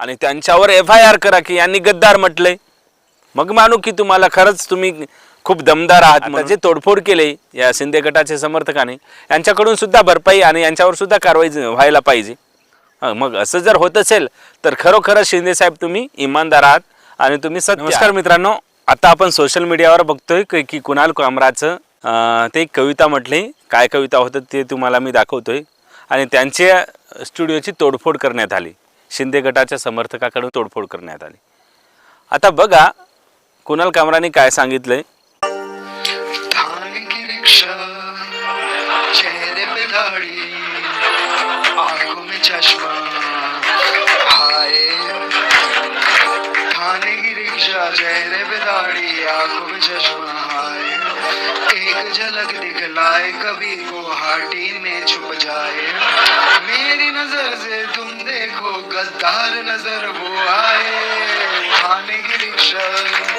आणि त्यांच्यावर F I R करा की यांनी गद्दार म्हटलंय मग मानू की तुम्हाला खरंच तुम्ही खूप दमदार आहात जे तोडफोड केले या शिंदे गटाचे समर्थकाने यांच्याकडून सुद्धा भरपाई आणि यांच्यावर सुद्धा कारवाई व्हायला पाहिजे. मग असं जर होत असेल तर खरोखरच शिंदे साहेब तुम्ही इमानदार आहात आणि तुम्ही नमस्कार मित्रांनो आता आपण सोशल मीडियावर बघतोय की- की कुणाल कामराचं ते कविता म्हटली. काय कविता होतं ते तुम्हाला मी दाखवतोय. आणि त्यांच्या स्टुडिओची तोडफोड करण्यात आली. शिंदे गटाच्या समर्थकाकडून तोडफोड करण्यात आली. आता बघा कुणाल कामराने काय सांगितलंय? एक झलक दिखलाए कभी गुवाहाटी में छुप जाए। देखो गद्दार नजर वो आए खाने की रिक्शा।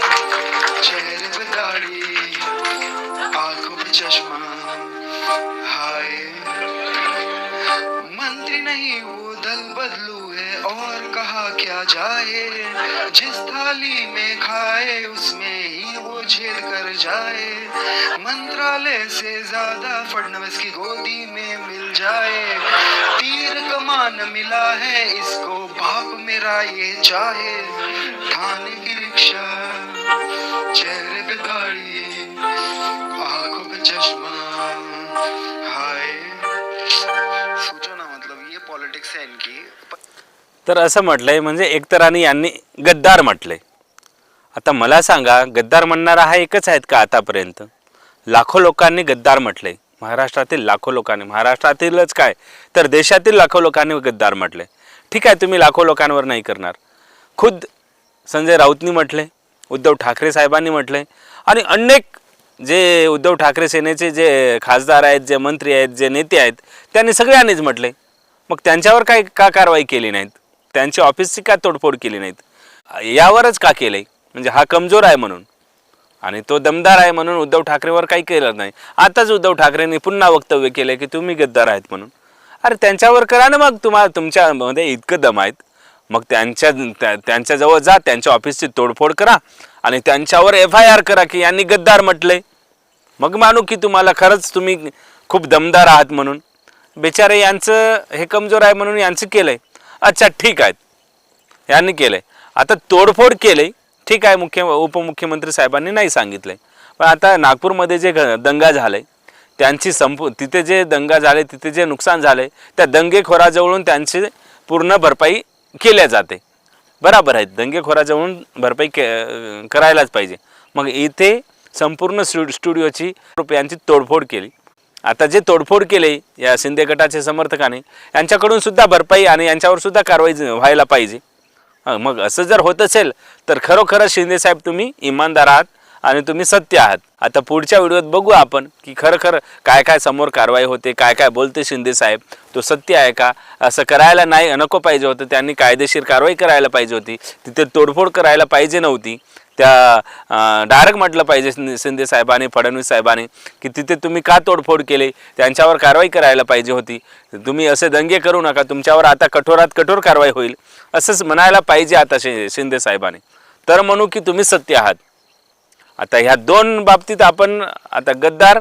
नहीं वो दल बदलू है और कहा क्या जाए। जिस थाली में खाए, उसमें ही वो छेद कर जाए। मंत्रालय से ज़्यादा फडनवीस की गोदी में मिल जाए। तीर कमान मिला है, इसको बाप मेरा ये चाहे। थाने की रिक्शा, चेहरे पे दाढ़ी तर असं म्हटलंय म्हणजे एकतराने यांनी गद्दार म्हटलंय. आता मला सांगा गद्दार म्हणणारा हा एकच आहेत का आतापर्यंत? लाखो लोकांनी गद्दार म्हटलंय. महाराष्ट्रातील लाखो लोकांनी. महाराष्ट्रातीलच काय? तर देशातील लाखो लोकांनी गद्दार म्हटले ठीक आहे तुम्ही लाखो लोकांवर नाही करणार. खुद संजय राऊतनी म्हटले उद्धव ठाकरे साहेबांनी म्हटले आणि अनेक जे उद्धव ठाकरे सेनेचे जे खासदार आहेत जे मंत्री आहेत जे नेते आहेत त्यांनी सगळ्यांनीच म्हटले मग त्यांच्यावर काय का कारवाई केली नाहीत? त्यांची ऑफिसची का तोडफोड केली नाहीत. यावरच का केलंय? म्हणजे हा कमजोर आहे म्हणून. आणि तो दमदार आहे म्हणून उद्धव ठाकरेवर काही केलं नाही. आताच उद्धव ठाकरेंनी पुन्हा वक्तव्य केलं की तुम्ही गद्दार आहेत म्हणून. अरे त्यांच्यावर करा ना मग तुम्हाला तुमच्यामध्ये इतकं दम आहेत. मग त्यांच्या त्या- त्यांच्याजवळ जा त्यांच्या ऑफिसची तोडफोड करा आणि त्यांच्यावर एफ आय आर करा की यांनी गद्दार म्हटलंय. मग मानू की तुम्हाला खरंच तुम्ही खूप दमदार आहात म्हणून. बेचारे यांचं हे कमजोर आहे म्हणून यांचं केलंय. अच्छा ठीक आहे यांनी केलं आहे आता तोडफोड केले ठीक आहे मुख्य उपमुख्यमंत्री साहेबांनी नाही सांगितलंय. पण आता नागपूरमध्ये जे दंगा झाले त्यांची संपू तिथे जे दंगा झाले तिथे जे नुकसान झाले त्या दंगेखोराजवळून त्यांची पूर्ण भरपाई केल्या जाते. बराबर आहेत दंगेखोराजवळून भरपाई के करायलाच पाहिजे. मग इथे संपूर्ण स्टु स्टुडिओची रुपयांची तोडफोड केली. आता जे तोडफोड केले या शिंदे गटाचे समर्थकाने यांच्याकडून सुद्धा भरपाई आणि यांच्यावर सुद्धा कारवाई व्हायला पाहिजे. मग असं जर होत असेल तर खरोखरच शिंदे साहेब तुम्ही इमानदार आहात आणि तुम्ही सत्य आहात. आता पुढच्या व्हिडिओत बघू आपण की खरं खरं काय काय समोर कारवाई होते काय काय बोलते शिंदे साहेब तो सत्य आहे का? असं करायला नाही नको पाहिजे होतं त्यांनी कायदेशीर कारवाई करायला पाहिजे होती. तिथे तोडफोड करायला पाहिजे नव्हती. त्या डायरेक्ट म्हटलं पाहिजे शिंदे- साहेबांनी फडणवीस साहेबांनी की तिथे तुम्ही का तोडफोड केले? त्यांच्यावर कारवाई करायला पाहिजे होती. तुम्ही असे दंगे करू नका. तुमच्यावर आता कठोरात कठोर कारवाई होईल. असंच म्हणायला पाहिजे आता शिंदे साहेबांनी. तर म्हणू की तुम्ही सत्य आहात. आता ह्या दोन बाबतीत आपण आता गद्दार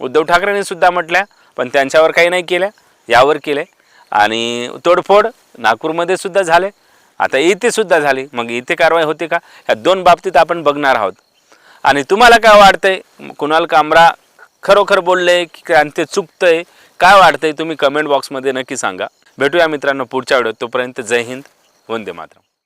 उद्धव ठाकरेंनी सुद्धा म्हटल्या पण त्यांच्यावर काही नाही केल्या. यावर केले. आणि तोडफोड नागपूरमध्ये सुद्धा झाले. आता इथे सुद्धा झाली. मग इथे कारवाई होते का? ह्या दोन बाबतीत आपण बघणार आहोत. आणि तुम्हाला काय वाटतंय? कुणाल कामरा खरोखर बोलले की काय आणि ते चुकतंय? काय वाटतंय? तुम्ही कमेंट बॉक्समध्ये नक्की सांगा. भेटूया मित्रांनो पुढच्या वेळेत. तोपर्यंत जय हिंद. वंदे मातरम.